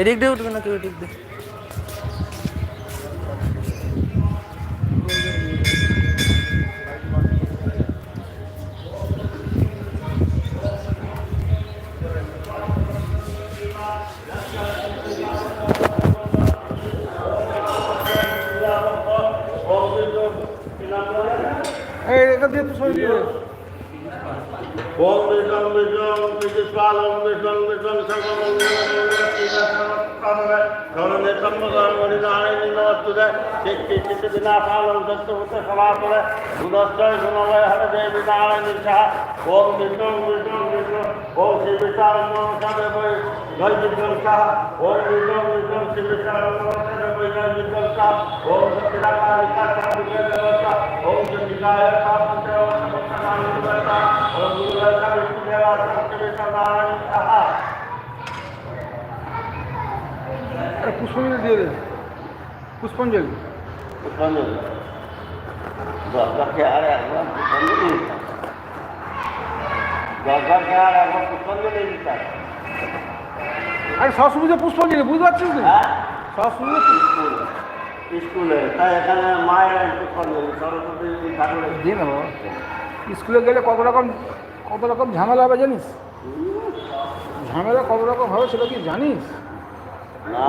এদিক দিয়ে উঠবে না কেউ এদিক দিয়ে? বিষ্ণুপালম বিষ্ণু বিষ্ণু সর্বমঙ্গলে সম্মগণমণি নারায়ণী নমস্তুতে শিক্ষি চিত্ত বিনাশালম দত্তভূত সমাপরে গুণশ্চয় গুণময় হরে দেবী নারায়ণী সাহা ওম বিষ্ণু বিষ্ণু বিষ্ণু ওম শ্রী বিশালম নমস্কারে জয় সাহায্য ব্যবস্থা ওম গুরুদেব বিষ্ণুদেবা সত্যবিষ্ণু নারায়ণ সাহা এটা পুষ্পাঞ্জলি দিয়ে দে পুষ্পাঞ্জলি। পুষ্পাঞ্জলি? দরকারকে আর একবার পুষ্পাঞ্জলি দরকারকে আর একবার পুষ্পাঞ্জলি আরে সরস্বতী পুজো পুষ্পাঞ্জলি বুঝতে পারছিস তুই? হ্যাঁ? সরস্বতী পুজো স্কুলে তাই এখানে মায়ের পুষ্পাঞ্জলি সরস্বতী ঠাকুরের। দিয়ে না বাবা। স্কুলে গেলে কত রকম কত রকম ঝামেলা হবে জানিস? ঝামেলা কত রকম হবে সেটা কি জানিস? না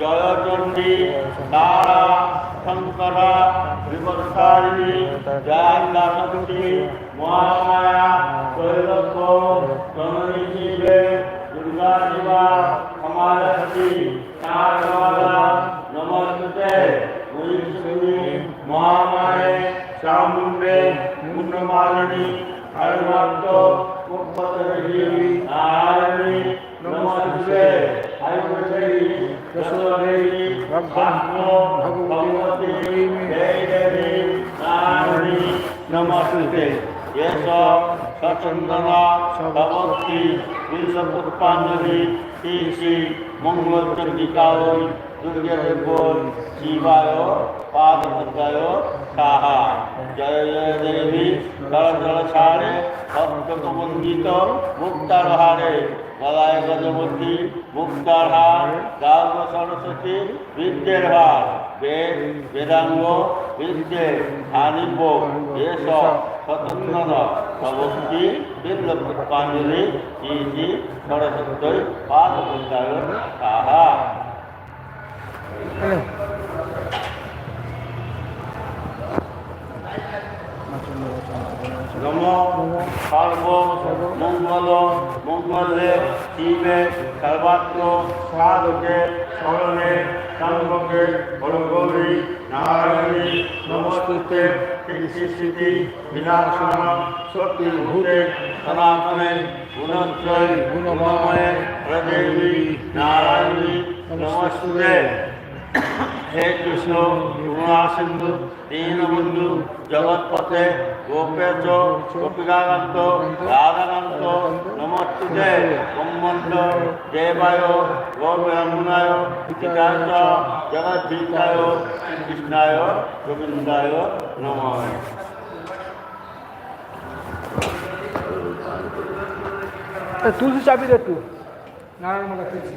জয়চণ্ডী তারা শঙ্কর বিবর্তারিণী জাগরী মহামায়া কৈলক্য জননী শিবে দুর্গা শিবা সমাজী তারমালা নমস্তে মহিষী মহামায়ে চামুণ্ডে মুন্ডমালিনী হরমাত্র মুখপতী নারায়ণী নমস্তে নমস্তে এস সচন্দনা ভগবতী বিশ্বপুষ্পাঞ্জলি শ্রী শ্রী মঙ্গলচন্ডিকায় দুর্গদেব শিবায় পাদপদ্মায় সাহা জয় জয় দেবী জল জল ছাড়ে ভক্তকমন্দিত মুক্তার হারে গলায় গজবতী মুক্তার হার গাও সরস্বতী বিদ্যের হার, বেদ, বেদাঙ্গ বিদ্যে ধানিব এসব স্বতন্ত্র সবক্তি বিল্ল পুষ্পাঞ্জলি সরস্বতী সাহা নম সর্ব মঙ্গল মঙ্গলে সর্বাত্ম সাধকে স্মরণে সম্ভকে হরগৌরী নারায়ণী নমস্তুতে স্থিতি বিনাশন শক্তি ভূতে সনাতনে গুণত্রয় গুণময়ে প্রদেবী নারায়ণী নমস্তুতে। হে কৃষ্ণ করুণা সিন্ধু দীনবন্ধু, জগৎপথে গোপেশ গোপিকাকান্ত, রাধাকান্ত, নমস্তুতে ব্রহ্মণ্ড দেবায় গৌরামুনায় পিতায় জগদ্ভীতায় কৃষ্ণায় গোবিন্দায় নম। তুলসী চাবি দে একটু। নারায়ণ মাতা তুলসী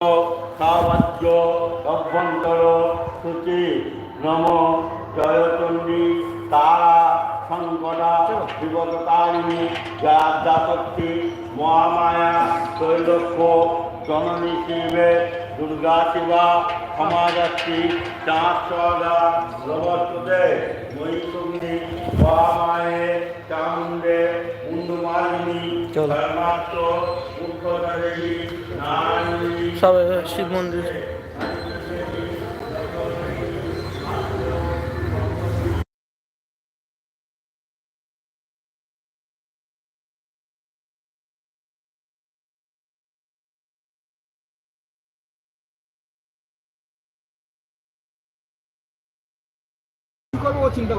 সাবাজ্য অভ্যন্তর সূচি নম জয়চণ্ডী তারা শঙ্করা বিগততারিণী জাতক্তি মহামায়া তৈলক্য জননী শিবে দুর্গা শিবা সমাজাত্রী চাঁদ সদা নবস্তুতে মহিষী মহামায়ে চামুণ্ডে মুন্ডমালিনী ধর্মাত্র নারায়ণী সব শিব মন্দির। করব চিন্তা